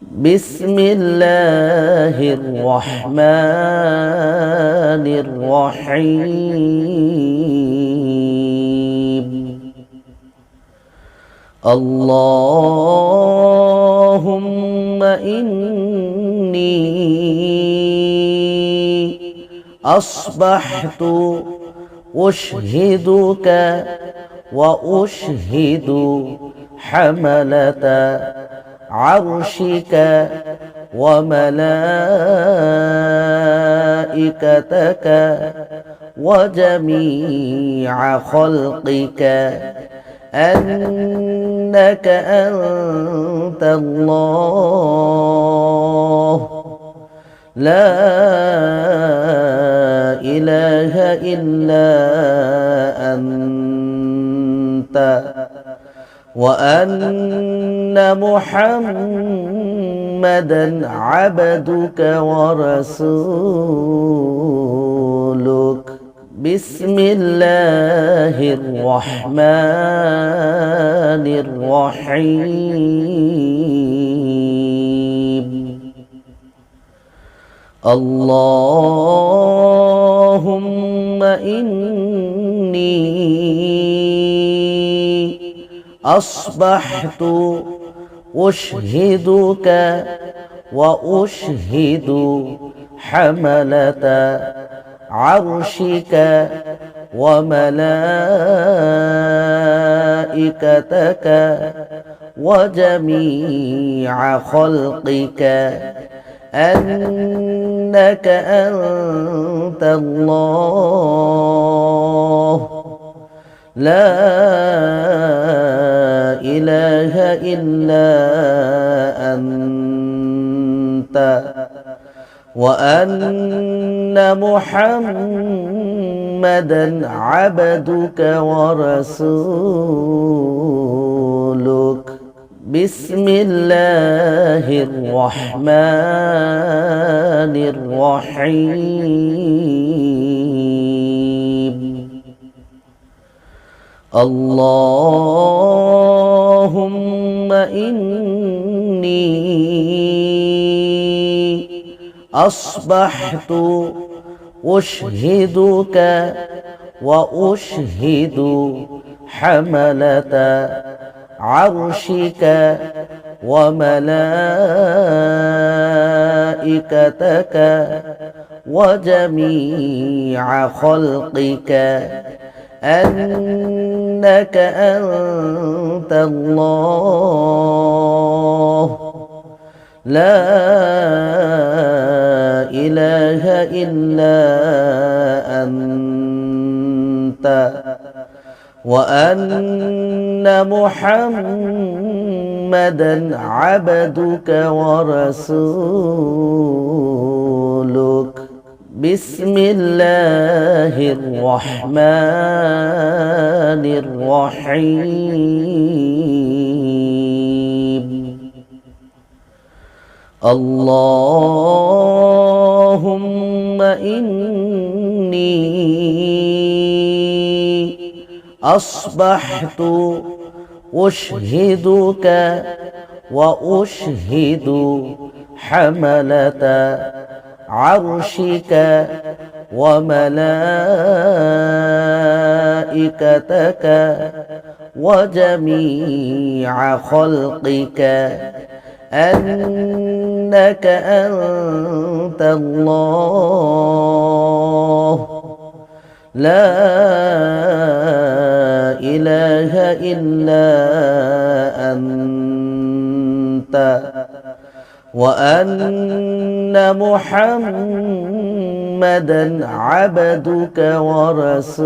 بسم الله الرحمن الرحيم. اللهم إني أصبحت أشهدك وأشهد حملة عرشك وملائكتك وجميع خلقك أنك أنت الله. لا إله إلا أنت وأن محمدا عبدك ورسولك. بسم الله الرحمن الرحيم. اللهم إني أصبحت أشهدك وأشهد حملة عرشك وملائكتك وجميع خلقك أنك أنت الله. لا إلا أنت وأن محمدا عبدك ورسولك. بسم الله الرحمن الرحيم. اللهم إني أصبحت أشهدك وأشهد حملة عرشك وملائكتك وجميع خلقك أنك أنت الله. لا إله إلا أنت. وأن محمدا عبدك ورسولك. بسم الله الرحمن الرحيم. اللهم إني أصبحت أشهدك وأشهد حملة عرشك وملائكتك وجميع خلقك أنك أنت الله. لا إله إلا أنت. وأن محمدا عبدك ورسولك.